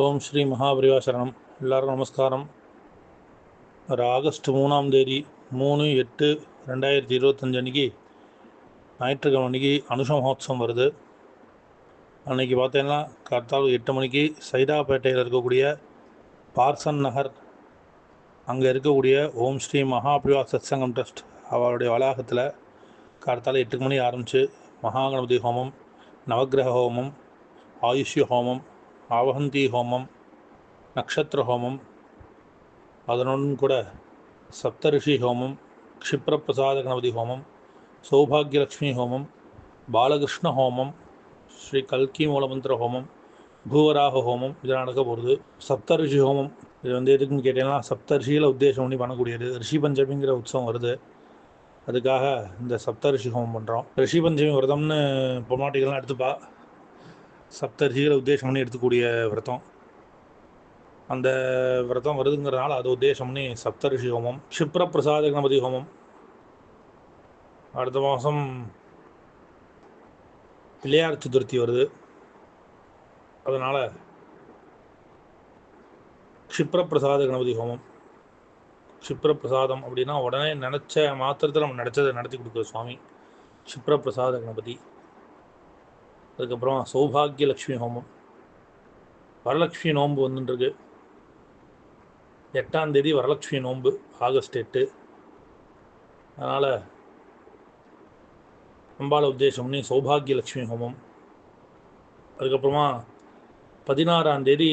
ஓம் ஸ்ரீ மகாபரிவாசரணம் எல்லாரும் எல்லாருக்கும் நமஸ்காரம். ஒரு ஆகஸ்ட் மூணாம் தேதி மூணு எட்டு ரெண்டாயிரத்தி இருபத்தஞ்சு அன்றைக்கி ஞாயிற்றுக்கிழமை அன்றைக்கி அனுஷ மகோத்சவம் வருது. அன்றைக்கி பார்த்தீங்கன்னா கர்த்தால் எட்டு மணிக்கு சைதாப்பேட்டையில் இருக்கக்கூடிய பார்சன் நகர் அங்கே இருக்கக்கூடிய ஓம் ஸ்ரீ மகாபிரிவா சத்சங்கம் ட்ரஸ்ட் அவருடைய வளாகத்தில் கர்த்தால் எட்டு மணி ஆரம்பித்து மகாகணபதி ஹோமம் நவக்கிரக ஹோமம் ஆயுஷ்ய ஹோமம் ஆவகந்தி ஹோமம் நக்ஷத்திர ஹோமம் அதனுடன் கூட சப்தரிஷி ஹோமம் க்ஷிப்ரபிரசாத கணபதி ஹோமம் சௌபாகியலக்ஷ்மி ஹோமம் பாலகிருஷ்ண ஹோமம் ஸ்ரீ கல்கி மூலமந்திர ஹோமம் பூவராக ஹோமம் இதெல்லாம் நடக்க போகிறது சப்தரிஷி ஹோமம் இது வந்து எதுக்குன்னு கேட்டீங்கன்னா சப்தரிஷியில் உத்தேசம் பண்ணி பண்ணக்கூடியது. ரிஷி பஞ்சமிங்கிற உற்சவம் வருது. அதுக்காக இந்த சப்தரிஷி ஹோமம் பண்ணுறோம் ரிஷி பஞ்சமி விரதம்னு பொம்மாட்டிகள்லாம் எடுத்துப்பா. சப்தரிசிகளை உத்தேசம் பண்ணி எடுத்துக்கூடிய விரதம். அந்த விரதம் வருதுங்கிறனால அது உத்தேசம் பண்ணி சப்தரிஷி ஹோமம் க்ஷிப்ர கணபதி ஹோமம். அடுத்த மாதம் பிள்ளையார் சதுர்த்தி வருது. அதனால் கஷிப்ரப்பிரசாத கணபதி ஹோமம். க்ஷிப்ர பிரசாதம் அப்படின்னா உடனே நினச்ச மாத்திரத்தில் நம்ம நினச்சதை நடத்தி கொடுக்குற சுவாமி. கஷிப்ரப்பிரசாத பிரசாத கணபதி. அதுக்கப்புறம் சௌபாகிய லக்ஷ்மி ஹோமம். வரலக்ஷ்மி நோன்பு வந்துட்டுருக்கு எட்டாம் தேதி வரலக்ஷ்மி நோன்பு ஆகஸ்ட் எட்டு. அதனால் அம்பாள உத்தேசம் பண்ணி சௌபாகிய லக்ஷ்மி ஹோமம். அதுக்கப்புறமா பதினாறாம் தேதி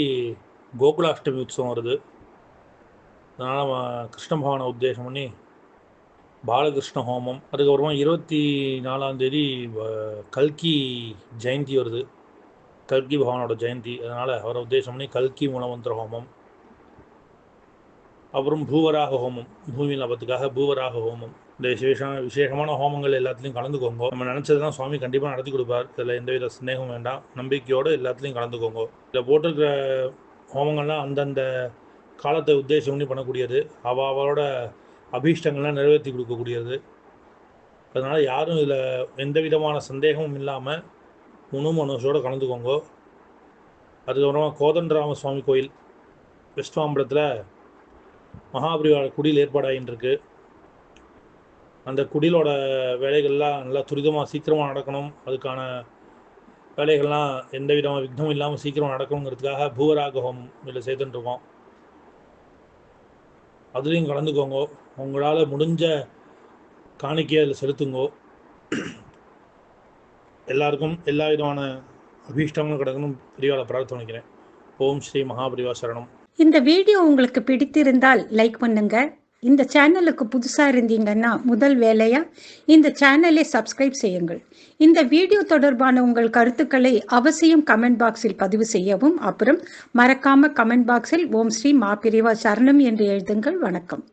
கோகுலாஷ்டமி உற்சவம் வருது. அதனால் கிருஷ்ண பகவானை உத்தேசம் பண்ணி பாலகிருஷ்ண ஹோமம். அதுக்கப்புறமா இருபத்தி நாலாந்தேதி கல்கி ஜெயந்தி வருது. கல்கி பகவானோட ஜெயந்தி. அதனால் அவரை உத்தேசம் பண்ணி கல்கி மூலமந்திர ஹோமம். அப்புறம் பூவராக ஹோமம். பூமி லாபத்துக்காக பூவராக ஹோமம். இந்த விசேஷ விசேஷமான ஹோமங்கள் எல்லாத்துலேயும் கலந்துக்கோங்க. நம்ம நினச்சதுதான் சுவாமி கண்டிப்பாக நடத்தி கொடுப்பார். இதில் எந்தவித சந்தேகம் வேண்டாம். நம்பிக்கையோடு எல்லாத்துலேயும் கலந்துக்கோங்க. இதில் போட்டிருக்கிற ஹோமங்கள்லாம் அந்தந்த காலத்தை உத்தேசம் பண்ணி பண்ணக்கூடியது. அவ அவரோட அபீஷ்டங்கள்லாம் நிறைவேற்றி கொடுக்கக்கூடியது. அதனால் யாரும் இதில் எந்த விதமான சந்தேகமும் இல்லாமல் முழு மனசோடு கலந்துக்கோங்க. அதுக்கப்புறமா கோதண்டராம சுவாமி கோயில் வெஸ்ட்வாம்பலத்தில் மகாபரிவார குடியில் ஏற்பாடாகின்னு இருக்கு அந்த குடிலோட வேலைகள்லாம் நல்லா துரிதமாக சீக்கிரமாக நடக்கணும். அதுக்கான வேலைகள்லாம் எந்த விதமான விக்னமும் இல்லாமல் சீக்கிரம் நடக்கணுங்கிறதுக்காக பூவராக ஹோமம் இதில் சேர்த்துட்டு இருக்கோம் அதுலேயும் கலந்துக்கோங்க. உங்களால் முடிஞ்ச காணிக்கையை அதில் செலுத்துங்கோ. எல்லாருக்கும் எல்லா விதமான அபீஷ்டங்களும் கிடக்கணும். பெரியவாளை பிரார்த்தனைக்கிறேன் ஓம் ஸ்ரீ மகாபரிவா சரணம் இந்த வீடியோ உங்களுக்கு பிடித்திருந்தால் லைக் பண்ணுங்க. இந்த சேனலுக்கு புதுசாக இருந்தீங்கன்னா முதல் வேலையா இந்த சேனலை சப்ஸ்கிரைப் செய்யுங்கள். இந்த வீடியோ தொடர்பான உங்கள் கருத்துக்களை அவசியம் கமெண்ட் பாக்ஸில் பதிவு செய்யவும் அப்புறம் மறக்காம கமெண்ட் பாக்ஸில் ஓம் ஸ்ரீ மாப்பிரிவா சரணம் என்று எழுதுங்கள். வணக்கம்.